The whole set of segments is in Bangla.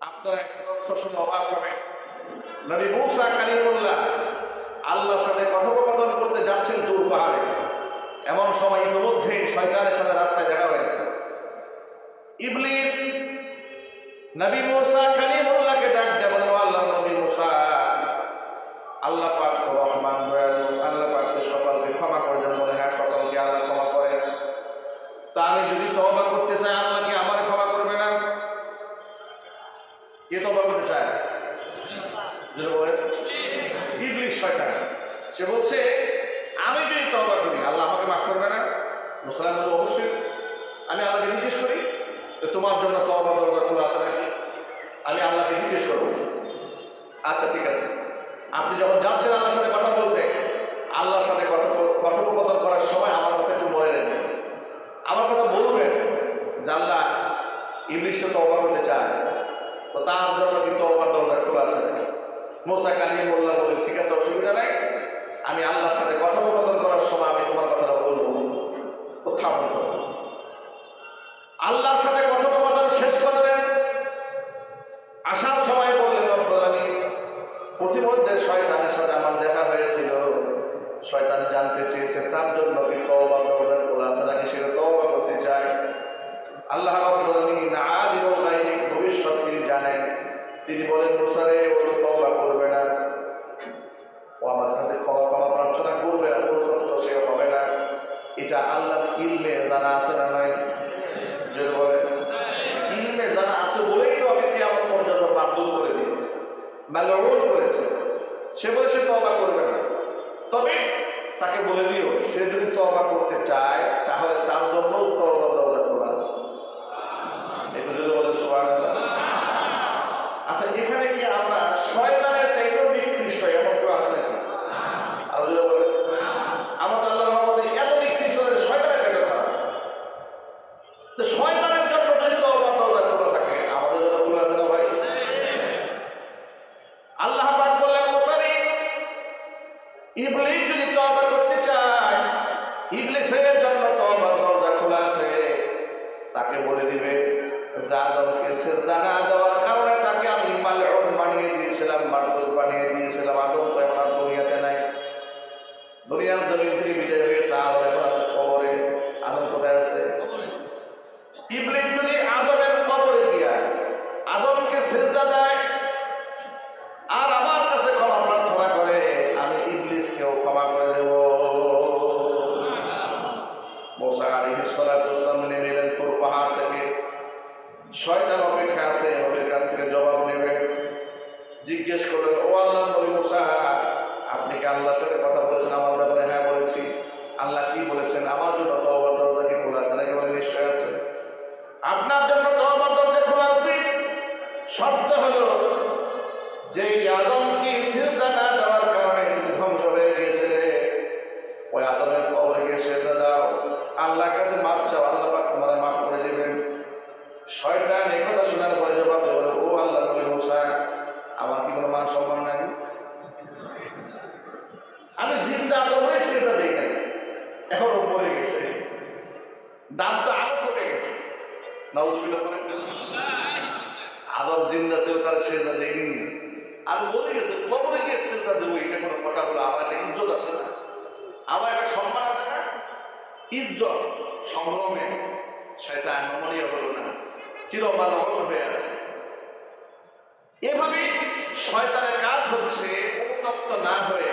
আপনারা একটা তথ্য শুনে অবাক হবেন নবী মূসা কালিমুল্লাহ আল্লাহর সাথে কথোপকথন করতে যাচ্ছেন দূর পাহাড়ে। এমন সময় ইতিমধ্যেই শয়তানের সাথে রাস্তায় দেখা হয়েছে। ইবলিস নবী মূসা কালিমুল্লাহকে ডাক দেয় বলেন আল্লাহ নবী মূসা, আল্লাহ পাক রহমান, দয়ালু। আল্লাহ পাক তো সকলকে ক্ষমা করে দেন। বলে হ্যাঁ সকলকে আল্লাহ ক্ষমা করেন। তা আমি যদি তওবা করতে চাই আল্লাহ কি আমার ক্ষমা করবে না কে তওবা করতে চায় জোরে বলেন ইবলিস শয়তান সে বলছে, আমি যদি তওবা করি, আল্লাহ আমাকে মাফ করবে না? মুসলাম বলল, অবশ্যই। আমি আল্লাহকে জিজ্ঞেস করি যে তোমার জন্য তওবা দরজা খোলা আছে নাকি? আমি আল্লাহকে জিজ্ঞেস করব আচ্ছা ঠিক আছে। আপনি যখন যাচ্ছেন আল্লাহর সাথে কথা বলতে, আল্লাহর সাথে কথা কথোপকথন করার সময় আমার কথা একটু বলে রাখবেন আমার কথা বলবেন, যে আল্লাহ ইংলিশ তো তবা করতে চায়। তো তার জন্য কিন্তু আমার দরজা খোলা আছে মোসা কালী মোল্লা বলেন ঠিক আছে, অসুবিধা নাই। আমি আল্লাহর সাথে কথোপকথন করার সময় আমি তোমার কথাটা বলব। উত্থাপন করব আল্লাহর সাথে কথোপকথন শেষ করবেন আসার সময় বললেন, রব্বুল আলামিন, প্রতিমধ্যে শয়তানের সাথে আমার দেখা হয়েছিল। শয়তান জানতে চেয়েছে, তার জন্য কি তওবা দরজা খোলা আছে নাকি সেটা তওবা করতে চায়। আল্লাহ আলামিন আলিমুল গায়ব ভবিষ্যৎ তিনি জানেন। তিনি বলেন মুসারে ও তো তওবা করবে এটা আল্লাহর ইলমে জানা আছে না নয় যদি বলে ইলমে আছে বলেই তো আমি কেমন পর্যন্ত বাধ্য করে দিয়েছে ম্যালরোল করেছে। সে বলে সে তবা করবে না। তবে তাকে বলে দিও, সে যদি তবা করতে চায়, তাহলে তার জন্য তবা দরজা খোলা আছে। একটু যদি বলে সবার আচ্ছা এখানে কি আমরা শয়তানের চাইতেও নিকৃষ্ট, এমন কেউ আছে নাকি? আর যদি বলে আমাদের আল্লাহ আমাদের এত নিকৃষ্ট যে শয়তানের চাইতে খারাপ তো শয়তানের জন্য যদি তওবা দরজা খোলা থাকে আমাদের জন্য খোলা আছে না ভাই আল্লাহ পাক বললেন মুসারি ইবলিস যদি তওবা করতে চায়, ইবলিসের জন্য তওবার দরজা খোলা আছে। তাকে বলে দিবে যাদবকে সিজদা না দেওয়ার কারণে তাকে আমি মালউন বানিয়ে দিয়েছিলাম মারদুদ বানিয়ে দিয়েছিলাম, আদম তো এখন দুনিয়াতে নাই। দুনিয়ার জমিন থেকে বিদায় হয়ে শয়তান অপেক্ষা আছে ওদের কাছ থেকে জবাব নেবে। জিজ্ঞেস করলেন, ও আল্লাহ নবী মুসা, আপনি কি আল্লাহর সাথে কথা বলেছেন? আমার ব্যাপারে হ্যাঁ বলেছি। আল্লাহ কি বলেছেন? আমার জন্য তওবার দরজা কি খোলা আছে নাকি বলে নিশ্চয় আছে? আপনার জন্য তওবার দরজা খোলা আছে। শর্ত হলো যে আদমকে সিজদা না দেওয়ার কারণে তুমি ধ্বংস হয়ে গিয়েছে ওই আদমের কবরে গিয়ে সেজদা দাও। আল্লাহর কাছে মাপ চাও, আল্লাহ তোমার মাফ করে দেবেন। শয়তান এই কথা শোনার পরে জবাব বলে, ও আল্লাহ নবী মুসা আমার কি কোনো মান সম্মান নাই? আমি জিন্দা আদমরে সেটা নাই। এখন ও মরে গেছে। দাম তো আরও কমে গেছে। নাউজুবিল্লাহ বলেন। আদম জিন্দা ছিল তার সেটা দেয়নি। আর মরে গেছে কবরে গিয়ে সেটা দেবো এটা কোনো কথা হলো আমার একটা ইজ্জত আছে না? আমার একটা সম্মান আছে না? ইজ্জত সংগ্রামে সেটা নমনীয় হলো না। চিরমালন হয়ে আছে। এভাবে শয়তানের কাজ হচ্ছে অনুতপ্ত না হয়ে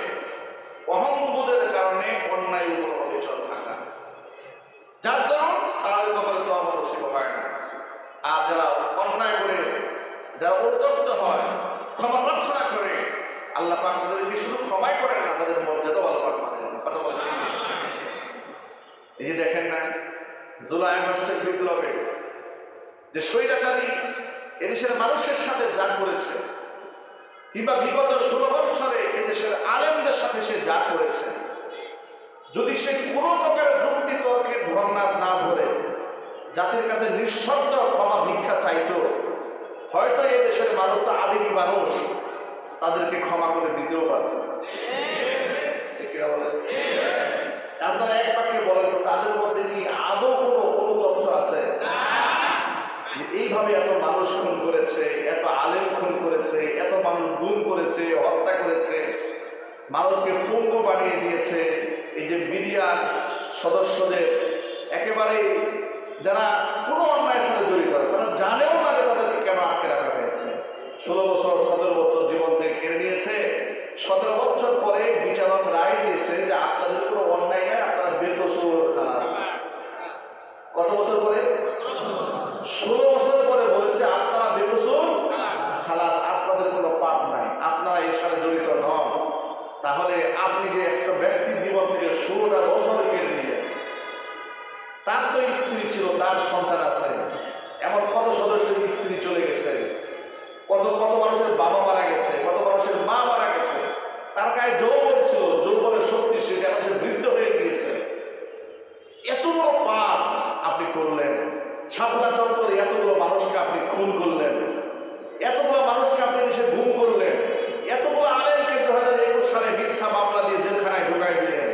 অহংবোধের কারণে অন্যায় উপর অবিচল থাকা। যার দরুন তাদের কপালে তো আমার হয় না। আর যারা অন্যায় করে, যারা অনুতপ্ত হয়, ক্ষমা প্রার্থনা করে, আল্লাহ পাক তাদেরকে শুধু ক্ষমাই করেন না, তাদের মর্যাদা পাক কথা বলছি এই যে দেখেন না জুলাই আগস্টের বিপ্লবে যে স্বৈরাচারী এদেশের মানুষের সাথে যা করেছে, কিংবা বিগত ষোলো বছরে এদেশের আলেমদের সাথে সে যা করেছে, যদি সে কোনো প্রকার যুক্তি তর্কের ধর্ণা না ধরে, জাতির কাছে নিঃশব্দ ক্ষমা ভিক্ষা চাইতো, হয়তো এ দেশের মানুষ তো আবেগী মানুষ, তাদেরকে ক্ষমা করে দিতেও পারত। আপনারা এক বাক্যে বলেন তাদের মধ্যে কি আদৌ কোনো যে এত মানুষ খুন করেছে, এত আলেম খুন করেছে, এত মানুষ গুম করেছে, হত্যা করেছে, মানুষকে পঙ্গু বানিয়ে দিয়েছে, এই যে মিডিয়ার সদস্যদের একেবারে যারা কোনো অন্যায়ের সাথে জড়িত তারা জানেও না যে তাদেরকে কেন আটকে রাখা হয়েছে। ষোলো বছর, সতেরো বছর জীবন থেকে কেড়ে নিয়েছে। সতেরো বছর পরে বিচারক রায় দিয়েছে যে আপনাদের কোনো অন্যায় নাই আপনারা বেকসুর খালাস। কত বছর পরে? ষোলো বছর খালাস আপনাদের কোনো পাপ নাই। আপনারা এর সাথে জড়িত নন। তাহলে আপনি যে একটা ব্যক্তির জীবন থেকে ষোলোটা বছর কেড়ে নিলেন তার তো স্ত্রী ছিল, তার সন্তান আছে। এমন কত সদস্যের স্ত্রী চলে গেছে? কত কত মানুষের বাবা মারা গেছে, কত মানুষের মা মারা গেছে। তার গায়ে যৌবন ছিল, যৌবনের শক্তি সে যেন সে বৃদ্ধ হয়ে গিয়েছে। এত বড় পাপ আপনি করলেন। সাপলা চত্বরে এতগুলো মানুষকে আপনি খুন করলেন। এতগুলো মানুষকে আপনি দেশে গুম করলেন এতগুলো আলেমকে দু হাজার একুশ সালে মিথ্যা মামলা দিয়ে জেলখানায় ঢুকাই দিলেন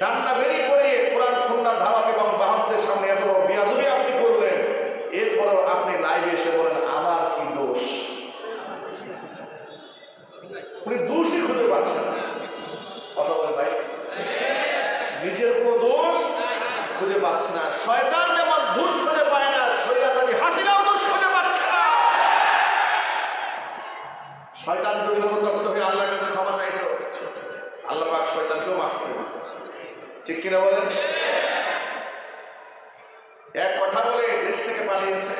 ডান্ডা বেরিয়ে পড়ে কোরআন সন্ধ্যা ধাওয়াত এবং বাহকদের সামনে এত বড় বিয়াদুরি আপনি করলেন এরপরেও আপনি লাইভে এসে বলেন আমার কি দোষ উনি দোষই খুঁজে পাচ্ছেন না কথা বলেন ভাই নিজের কোনো দোষ খুঁজে পাচ্ছে না। শয়তান যেমন দোষ খুঁজে পায় না শৈলাচারী হাসিনাও দোষ খুঁজে পাচ্ছে না। শয়তান যদি অনুতপ্ত হয়ে আল্লাহর কাছে ক্ষমা চাইতো, আল্লাহ পাক শয়তানকেও মাফ করে ঠিক কিনা বলেন? এক কথা বলে দেশ থেকে পালিয়েছে,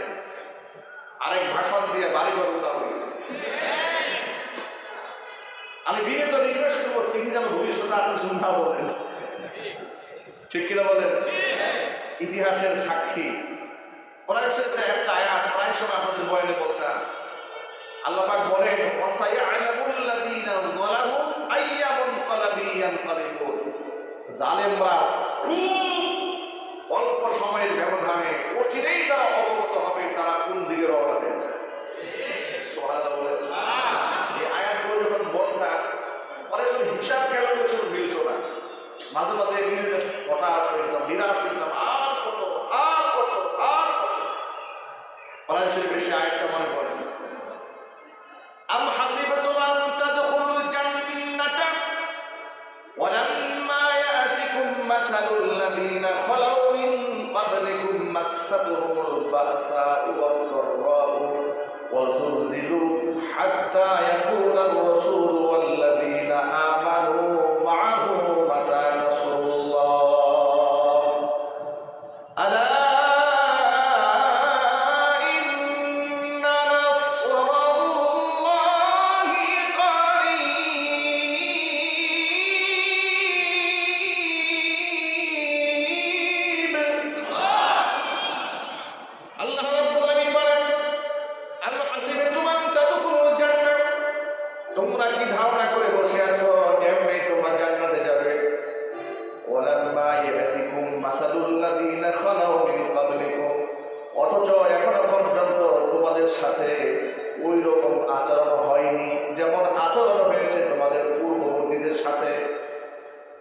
আরেক ভাষণ দিয়ে বাড়িঘর উদা হয়েছে। আমি বিনীত রিকোয়েস্ট করব, তিনি যেন ভবিষ্যতে আর কিছু না বলেন। ঠিক কিনা বলেন? ইতিহাসের সাক্ষী। কোরআন শরীফের একটা আয়াত, প্রায় সময় আপনাদের বয়ানে বলতাম। আল্লাহ পাক বলেন যালামু আইয়া মুনকালাবি ইয়ানকালিবুন। জালেমরা খুব অল্প সময়ের ব্যবধানে অচিরেই তারা অবগত হবে, তারা কোন দিকে রওনা দিয়েছে। সুবহানাল্লাহ এই আয়াতগুলো যখন বলতাম, অনেক হিসাব খেলাগুলো সব মিলত না মাঝে মাঝে নিজেদের কথা শুনতাম নিরাশ শুনতাম আর কত আর কত আর কত কোরআন শরীফের সে আয়াতটা মনে পড়ে أم حسبتم أن تدخلوا الجنة ولما يأتكم مثل الذين خلوا من قبلكم مستهم البأساء والضراء وزلزلوا حتى يقول الرسول والذين آمنوا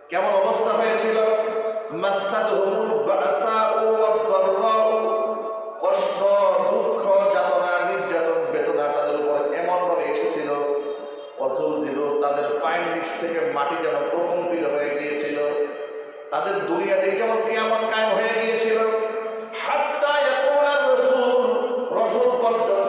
কেমন অবস্থা হয়েছিল? কষ্ট, দুঃখ, যাতনা, নির্যাতন, বেদনা তাদের উপর এমন ভাবে এসেছিল। অচল ছিল তাদের পায়ের নিচ থেকে মাটি যেন প্রকম্পিত হয়ে গিয়েছিল। তাদের দুনিয়াতে যেমন কিয়ামত কায়েম হয়ে গিয়েছিল, হাত্তা রাসূল রাসূল পর্যন্ত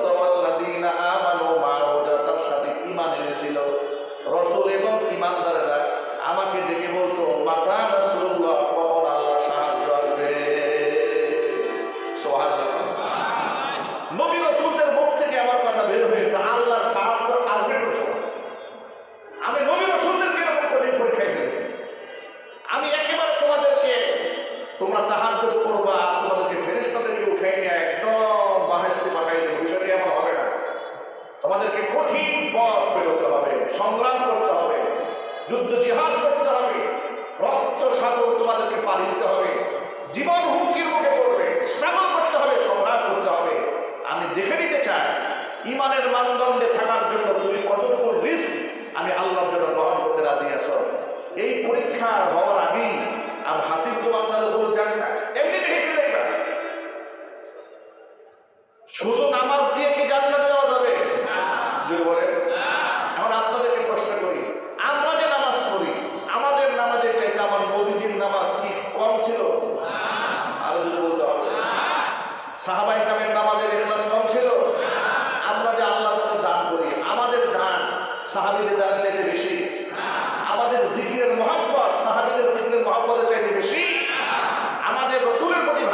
সংগ্রাম করতে হবে, যুদ্ধ জিহাদ করতে হবে, রক্ত সাগর তোমাদেরকে পাড়ি দিতে হবে, জীবন হুমকির মুখে পড়বে স্ট্রাগল করতে হবে সংগ্রাম করতে হবে। আমি দেখে নিতে চাই, ইমানের মানদণ্ডে থাকার জন্য তুমি কতটুকু রিস্ক আমি আল্লাহর জন্য গ্রহণ করতে রাজি আছো? এই পরীক্ষা হওয়ার আগেই সাহাবাই কামের নামাজের এখলাস কম ছিল? আমরা যে আল্লাহর নামে দান করি, আমাদের দান সাহাবিদের দান চাইতে বেশি। আমাদের জিকিরের মহাব্বত সাহাবিদের জিকিরের মহাব্বতের চাইতে বেশি। আমাদের রসুলের প্রতি